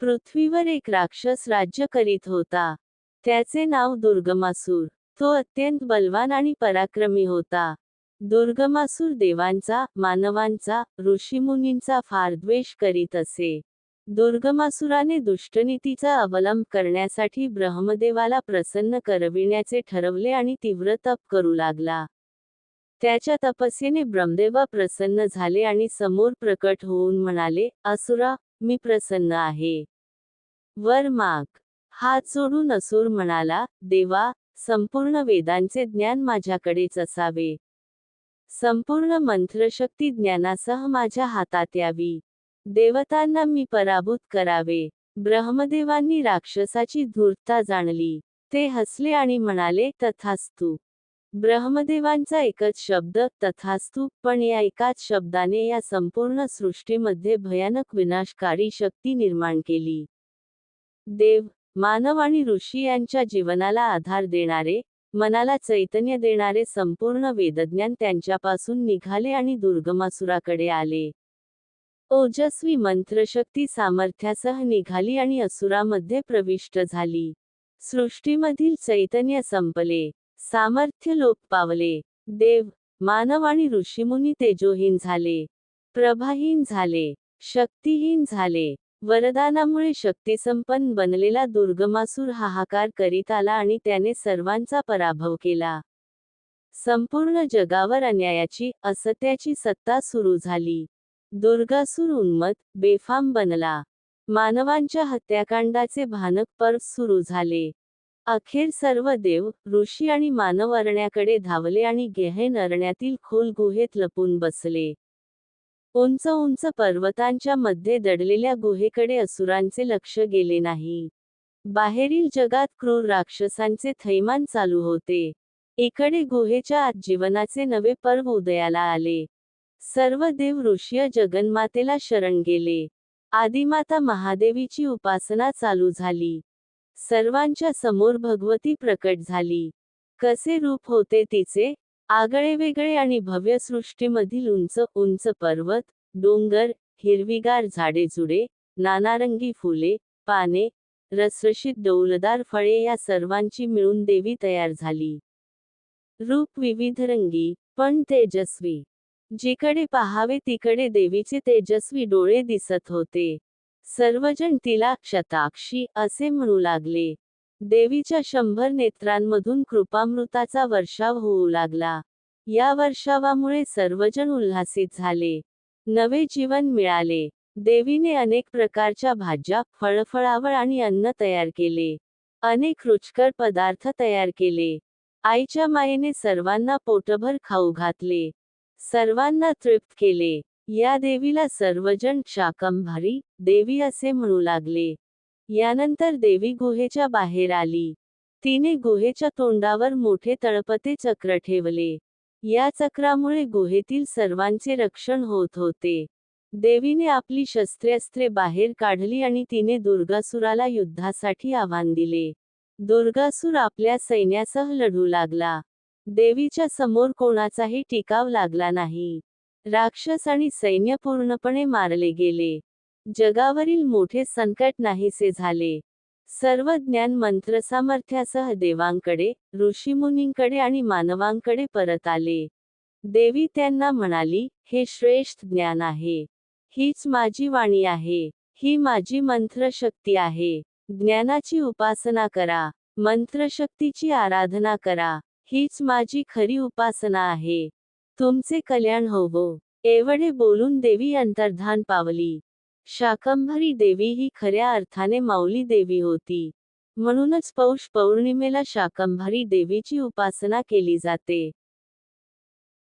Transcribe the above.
पृथ्वीवर एक राक्षस राज्य करीत होता. त्याचे नाव दुर्गमासूर. तो अत्यंत बलवान आणि पराक्रमी होता. दुर्गमासूर देवांचा मानवांचा ऋषीमुनींचा फार द्वेष करीत असे. दुर्गमासुराने दुष्टनीतीचा अवलंब करण्यासाठी ब्रह्मदेवाला प्रसन्न करविण्याचे ठरवले आणि तीव्र तप करू लागला. त्याच्या तपस्येने ब्रह्मदेवा प्रसन्न झाले आणि समोर प्रकट होऊन म्हणाले असुरा मी प्रसन्न आहे. वर माग. हात सोडून असुर म्हणाला देवा संपूर्ण वेदांचे ज्ञान माझ्याकडेच असावे. संपूर्ण मंत्रशक्ती ज्ञानासह माझ्या हातात यावी. देवतांना मी पराभूत करावे. ब्रह्मदेवांनी राक्षसाची धूर्तता जाणली. ते हसले आणि म्हणाले तथास्तु. ब्रह्मदेवांचा एकच शब्द तथास्तु पण या एकाच शब्दाने या संपूर्ण सृष्टीमध्ये भयानक विनाशकारी शक्ती निर्माण केली. देव मानव आणि ऋषी यांच्या जीवनाला आधार देणारे मनाला चैतन्य देणारे संपूर्ण वेदज्ञान त्यांच्यापासून निघाले आणि दुर्गमासुराकडे आले. ओजस्वी मंत्रशक्ती सामर्थ्यासह निघाली आणि असुरामध्ये प्रविष्ट झाली. सृष्टीमधील चैतन्य संपले. सामर्थ्य लोप पावले. देव मानव आणि ऋषीमुनी तेजोहीन झाले. प्रभाहीन झाले. शक्तिहीन झाले. वरदानामुळे शक्तिसंपन्न बनलेला दुर्गमासूर हाहाकार करीत आला आणि त्याने सर्वांचा पराभव केला. संपूर्ण जगावर अन्यायाची असत्याची सत्ता सुरू झाली. दुर्गासूर उन्मत बेफाम बनला. मानवांच्या हत्याकांडाचे भानक पर्व सुरू झाले. अखेर सर्व देव ऋषी आणि मानव अरण्याकडे धावले आणि गेहेन अरण्यातील खोल गुहेत लपून बसले. उंच उंच पर्वतांच्या मध्ये दडलेल्या गुहेकडे असुरांचे लक्ष गेले नाही. बाहेरील जगात क्रूर राक्षसांचे थैमान चालू होते. इकडे गुहेच्या आत जीवनाचे नवे पर्व उदयाला आले. सर्व देव ऋषीय जगन्मातेला शरण गेले. आदिमाता महादेवीची उपासना चालू झाली. सर्वांच्या समोर भगवती प्रकट झाली. कसे रूप होते तिचे? आगळेवेगळे आणि भव्य सृष्टीमधील उंच उंच पर्वत डोंगर हिरवीगार झाडेझुडे नानारंगी फुले पाने रसरशीत डौलदार फळे या सर्वांची मिळून देवी तयार झाली. रूप विविध रंगी पण तेजस्वी. जिकडे पहावे तिकडे देवीचे तेजस्वी डोळे दिसत होते. सर्वजण तिला शताक्षी असे म्हणू लागले. देवीच्या शंभर नेत्रांमधून कृपामृताचा वर्षाव होऊ लागला. या वर्षावामुळे सर्वजण उल्हासित झाले. नवे जीवन मिळाले. देवीने अनेक प्रकारच्या भाज्या फळफळावळ आणि अन्न तयार केले. अनेक रुचकर पदार्थ तयार केले. आईच्या मायेने सर्वांना पोटभर खाऊ घातले. सर्वांना तृप्त केले. या देवीला सर्वजण शाकंभारी देवी असे म्हणू लागले. यानंतर देवी गुहेच्या बाहेर आली. तिने गुहेच्या तोंडावर मोठे तळपते चक्र ठेवले. या चक्रामुळे गुहेतील सर्वांचे रक्षण होत होते. देवीने आपली शस्त्रेस्त्रे बाहेर काढली आणि तिने दुर्गासुराला युद्धासाठी आव्हान दिले. दुर्गासूर आपल्या सैन्यासह लढू लागला. देवीच्या समोर कोणाचाही टिकाव लागला नाही. राक्षस आणि सैन्य पूर्णपणे मारले गेले. जगावरील मोठे संकट नाहीसे झाले. सर्व ज्ञान मंत्र सामर्थ्यासह देवांकडे ऋषीमुनींकडे आणि मानवांकडे परत आले. देवी त्यांना म्हणाली हे श्रेष्ठ ज्ञान आहे. हीच माझी वाणी आहे. ही माझी मंत्रशक्ती आहे. ज्ञानाची उपासना करा. मंत्रशक्तीची आराधना करा. हीच माझी खरी उपासना आहे. तुमचे कल्याण होवो. एवढे बोलून देवी अंतर्धान पावली. शाकंभरी देवी ही खऱ्या अर्थाने माऊली देवी होती. म्हणूनच पौष पौर्णिमेला शाकंभरी देवीची उपासना केली जाते.